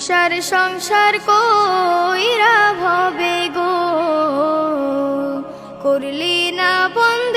সংসার সংসার কইরা ভবে গো? করলি না বন্দেগি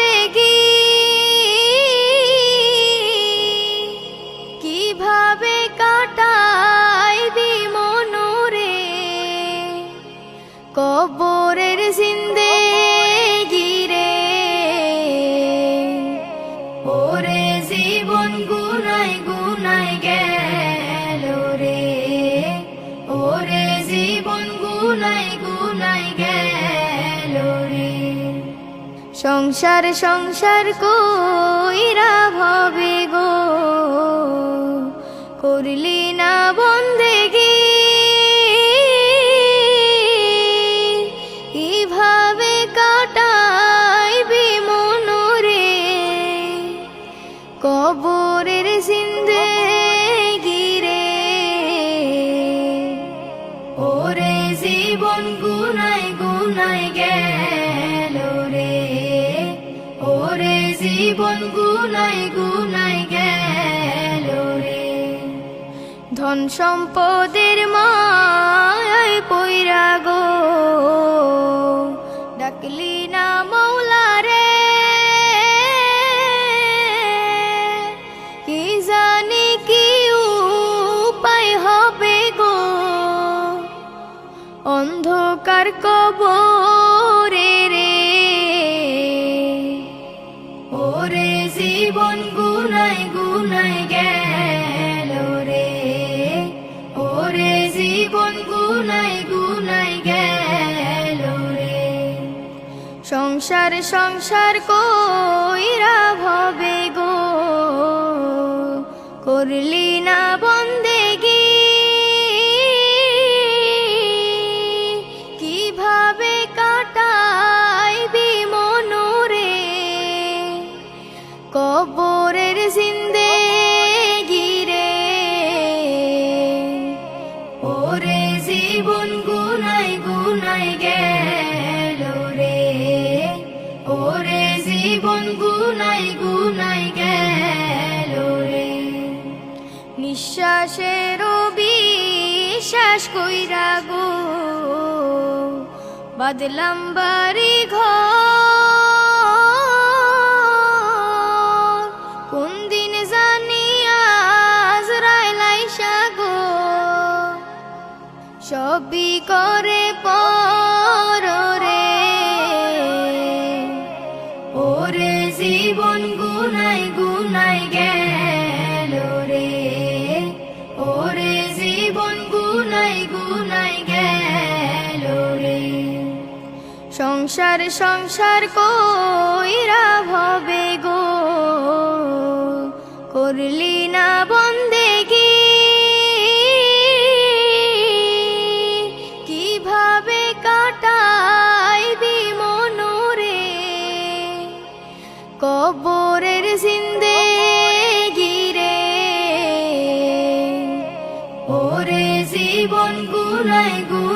গুনাই গুনাই গেল রে। সংসার সংসার কইরা ভবে গো। করলি না গুনাই গেল রে। ওরে জীবন গুনাই গুনাই গেল রে। ধন সম্পদের মায় পৈরা গো। অন্ধকার কবরে রে। ওরে জীবন গুনাই গুনাই গেল রে। ওরে জীবন গুনাই গুনাই গেল রে। সংসার সংসার কইরা ভবে গো। করলি কবরের জিন্দে গিরে। ওরে জীবন গুনাই গুনাই গেল রে। ওরে জীবন গুনাই গুনাই গেল রে। নিঃশ্বাসের বিশ্বাস কইরা গো। বাড়ি ঘর সবই করে পর ওরে জীবন গুনাই গুনাই গেল রে। ওরে জীবন গুনাই গুনাই গেল রে। সংসার সংসার কইরা ভবে গো। করলি না বন্দেগি জীবন গুনায় গু